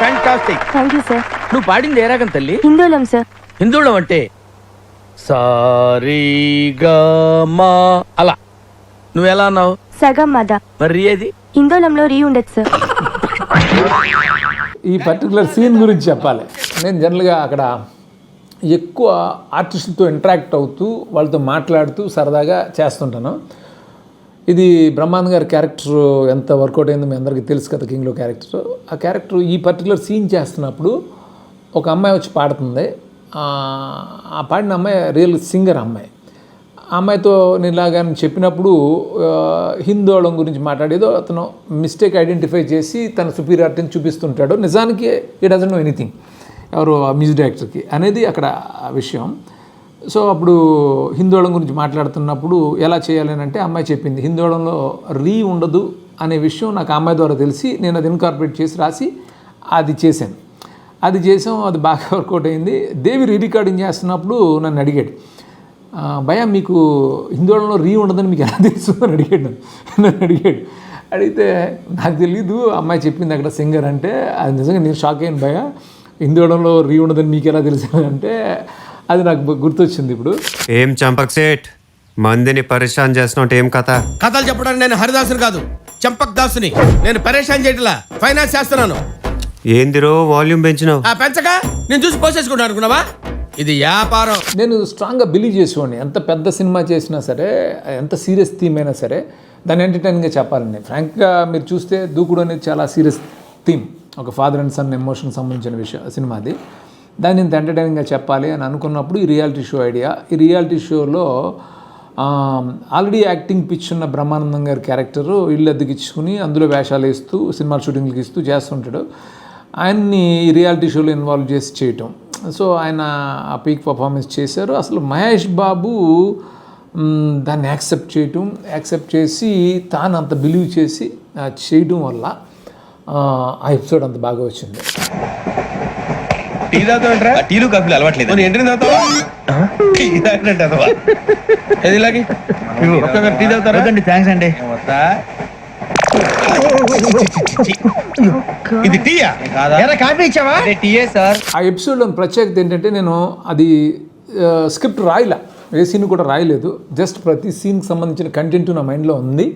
Fantastic thank you sir నువ్వు పాడింది ఏ రాగం తల్లి? హిందోళం సార్ హిందువులం అంటే సారీగా మా అలా. నువ్వు ఎలా అన్నావు? సగం మద. మరి ఏది? హిందోళంలో రీ ఉండదు సార్ ఈ పర్టికులర్ సీన్ గురించి చెప్పాలి. నేను జనరల్గా అక్కడ ఎక్కువ ఆర్టిస్టులతో ఇంటరాక్ట్ అవుతూ వాళ్ళతో మాట్లాడుతూ సరదాగా చేస్తుంటాను. ఇది బ్రహ్మానంద్ గారి క్యారెక్టర్ ఎంత వర్కౌట్ అయిందో మీ అందరికీ తెలుసు కదా కింగ్లో క్యారెక్టర్. ఆ క్యారెక్టర్ ఈ పర్టికులర్ సీన్ చేస్తున్నప్పుడు ఒక అమ్మాయి వచ్చి పాడుతుంది. ఆ పాడిన అమ్మాయి రియల్ సింగర్ అమ్మాయి. ఆ అమ్మాయితో నేను ఇలాగా చెప్పినప్పుడు హిందోళం గురించి మాట్లాడేదో అతను మిస్టేక్ ఐడెంటిఫై చేసి తన సుపీరియారిటీని చూపిస్తుంటాడు. నిజానికి ఈ డజన్ నో ఎనీథింగ్ ఎవరు మ్యూజిక్ డైరెక్టర్కి అనేది అక్కడ విషయం. సో అప్పుడు హిందోళం గురించి మాట్లాడుతున్నప్పుడు ఎలా చేయాలి అంటే అమ్మాయి చెప్పింది హిందోళంలో రీ ఉండదు అనే విషయం నాకు అమ్మాయి ద్వారా తెలిసి నేను అది ఇన్కార్పొరేట్ చేసి రాసి అది చేశాను. అది చేసాం అది బాగా వర్కౌట్ అయింది. దేవి రీ రికార్డింగ్ చేస్తున్నప్పుడు నన్ను అడిగాడు భయ మీకు హిందోళంలో రీ ఉండదని మీకు ఎలా తెలుసు? అని అడిగాడు. నన్ను. అడిగాడు. అడిగితే నాకు తెలీదు అమ్మాయి చెప్పింది అక్కడ సింగర్ అంటే అది నిజంగా నేను షాక్ అయ్యాను భయ హిందోళంలో రీ ఉండదని మీకు ఎలా తెలుసు? అంటే అది నాకు గుర్తొచ్చింది ఇప్పుడు. ఏం చంపక్ సేట్? మందిని పరిశాన్ చేస్తున్నావు ఏం కథ? కథలు చెప్పడానికి నేను హరిదాసుని కాదు చంపక్ దాసుని. నేను పరేషాన్ చేయట్లా ఫైనాన్స్ చేస్తున్నాను. ఏందిరో వాల్యూమ్ పెంచినావు? ఆ పెంచక? నేను చూసి పోసేసుకుంటాను అనుకున్నావా? ఇది వ్యాపారం. నేను స్ట్రాంగ్గా బిలీవ్ చేసేవాడిని. ఎంత పెద్ద సినిమా చేసినా సరే ఎంత సీరియస్ థీమ్ అయినా సరే దాన్ని ఎంటర్టైన్గా చెప్పాలండి ఫ్రాంక్గా మీరు చూస్తే దూకుడు అనేది చాలా సీరియస్ థీమ్ ఒక ఫాదర్ అండ్ సన్ ఎమోషన్ సంబంధించిన విషయం సినిమా అది. దాన్ని ఇంత ఎంటర్టైనింగ్గా చెప్పాలి అని అనుకున్నప్పుడు ఈ రియాలిటీ షో ఐడియా ఈ రియాలిటీ షోలో ఆల్రెడీ యాక్టింగ్ పిచ్ ఉన్న బ్రహ్మానందం గారి క్యారెక్టరు ఇల్లు అద్దెకిచ్చుకుని అందులో వేషాలు వేస్తూ సినిమా షూటింగ్లకి ఇస్తూ చేస్తుంటాడు. ఆయన్ని ఈ రియాలిటీ షోలో ఇన్వాల్వ్ చేసి చేయటం. సో ఆయన ఆ పీక్ పర్ఫార్మెన్స్ చేశారు. అసలు మహేష్ బాబు దాన్ని యాక్సెప్ట్ చేయటం యాక్సెప్ట్ చేసి తాను అంత బిలీవ్ చేసి చేయడం వల్ల ఆ ఎపిసోడ్ అంత బాగా వచ్చింది. టీ తాగుతావంటరా? టీలు కాఫీలు అలవాట్లేదు. నేను ఎంట్రీ తాగుతావా టీ తాగినట్టు ఇలాగి? ఒక్కొక్కరు టీ తాగుతారా? థ్యాంక్స్ అండి. ఇది టీయా? కాఫీ ఇచ్చావా? టీయే సార్. ఆ ఎపిసోడ్లోని ప్రత్యేకత ఏంటంటే నేను అది స్క్రిప్ట్ రాయలే. ఏ సీన్ కూడా రాయలేదు. జస్ట్ ప్రతి సీన్కి సంబంధించిన కంటెంట్ నా మైండ్లో ఉంది.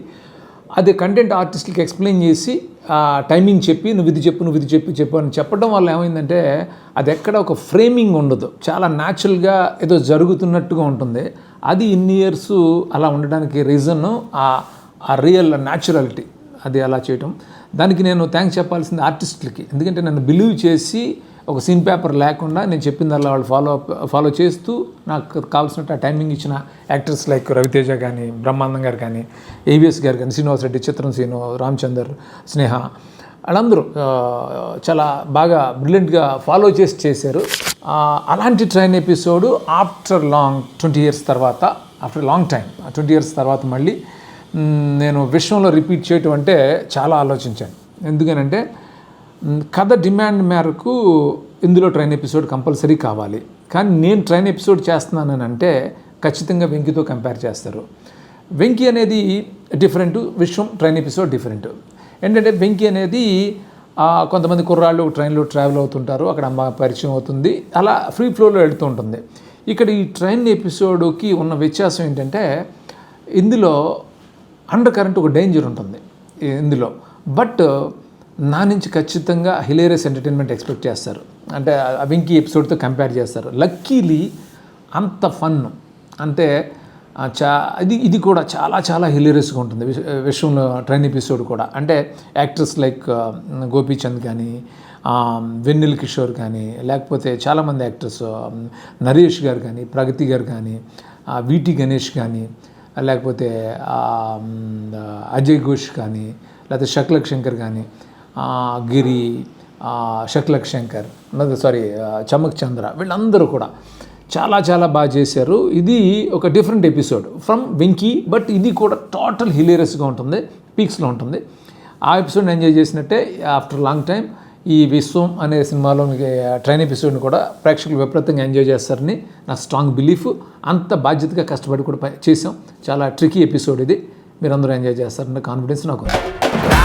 అది కంటెంట్ ఆర్టిస్ట్కి ఎక్స్ప్లెయిన్ చేసి ఆ టైమింగ్ చెప్పి నువ్వు ఇది చెప్పు నువ్వు ఇది చెప్పి చెప్పు అని చెప్పడం వల్ల ఏమైందంటే అది ఎక్కడ ఒక ఫ్రేమింగ్ ఉండదు. చాలా న్యాచురల్గా ఏదో జరుగుతున్నట్టుగా ఉంటుంది. అది ఇన్ని ఇయర్స్ అలా ఉండడానికి రీజన్ ఆ రియల్ న్యాచురాలిటీ అది అలా చేయటం. దానికి నేను థ్యాంక్స్ చెప్పాల్సింది ఆర్టిస్టులకి ఎందుకంటే నన్ను బిలీవ్ చేసి ఒక సీన్ పేపర్ లేకుండా నేను చెప్పిందల్లా వాళ్ళు ఫాలో ఫాలో చేస్తూ నాకు కావాల్సినట్టు ఆ టైమింగ్ ఇచ్చిన యాక్టర్స్ లైక్ రవితేజ కానీ బ్రహ్మానందం గారు కానీ ఏవిఎస్ గారు కానీ శ్రీనివాస్ రెడ్డి చిత్రం శ్రీను రామచందర్ స్నేహ వాళ్ళందరూ చాలా బాగా బ్రిలియంట్గా ఫాలో చేసి చేశారు. అలాంటి train episode after long twenty years తర్వాత after long time twenty years తర్వాత మళ్ళీ నేను విశ్వంలో రిపీట్ చేయటం అంటే చాలా ఆలోచించాను. ఎందుకనంటే కథ డిమాండ్ మేరకు ఇందులో ట్రైన్ ఎపిసోడ్ కంపల్సరీ కావాలి. కానీ నేను ట్రైన్ ఎపిసోడ్ చేస్తున్నానని అంటే ఖచ్చితంగా వెంకితో కంపేర్ చేస్తారు. వెంకీ అనేది different Viswam train episode different. ఏంటంటే వెంకీ అనేది కొంతమంది కుర్రాళ్ళు ట్రైన్లో ట్రావెల్ అవుతుంటారు అక్కడ అమ్మ పరిచయం అవుతుంది అలా ఫ్రీ ఫ్లోలో వెళ్తూ ఉంటుంది. ఇక్కడ ఈ ట్రైన్ ఎపిసోడ్కి ఉన్న వ్యత్యాసం ఏంటంటే ఇందులో అండర్ కరెంట్ ఒక డేంజర్ ఉంటుంది ఇందులో. బట్ నా నుంచి ఖచ్చితంగా హిలేరియస్ ఎంటర్టైన్మెంట్ ఎక్స్పెక్ట్ చేస్తారు. అంటే వింకీ వెంకీ ఎపిసోడ్తో కంపేర్ చేస్తారు. లక్కీలీ అంత ఫన్. అంటే చా ఇది ఇది కూడా చాలా చాలా హిలేరియస్గా ఉంటుంది. విష- విషయంలో ట్రైన్ ఎపిసోడ్ కూడా. అంటే యాక్టర్స్ లైక్ గోపీచంద్ కానీ వెన్నెల్ వెన్నెల కిషోర్ కానీ లేకపోతే చాలామంది యాక్టర్స్ నరేష్ గారు కానీ ప్రగతి గారు కానీ వీటి గణేష్ కానీ లేకపోతే అజయ్ ఘోష్ కానీ లేకపోతే శక్లక్ శంకర్ కానీ గిరి శక్లక్ శంకర్ సారీ చమక్ చంద్ర వీళ్ళందరూ కూడా చాలా చాలా బాగా చేశారు. ఇది ఒక different episode from Venky but ఇది కూడా టోటల్ హిలేరియస్గా ఉంటుంది పీక్స్లో ఉంటుంది. ఆ ఎపిసోడ్ ఎంజాయ్ చేసినట్టే ఆఫ్టర్ లాంగ్ టైం ఈ విశ్వం అనే సినిమాలో ట్రైన్ ఎపిసోడ్ని కూడా ప్రేక్షకులు విపరీతంగా ఎంజాయ్ చేస్తారని నా స్ట్రాంగ్ బిలీఫ్. అంత బాధ్యతగా కష్టపడి కూడా చేసాం చాలా ట్రికీ ఎపిసోడ్ ఇది. మీరందరూ ఎంజాయ్ చేస్తారన్న కాన్ఫిడెన్స్ నాకు ఉంది.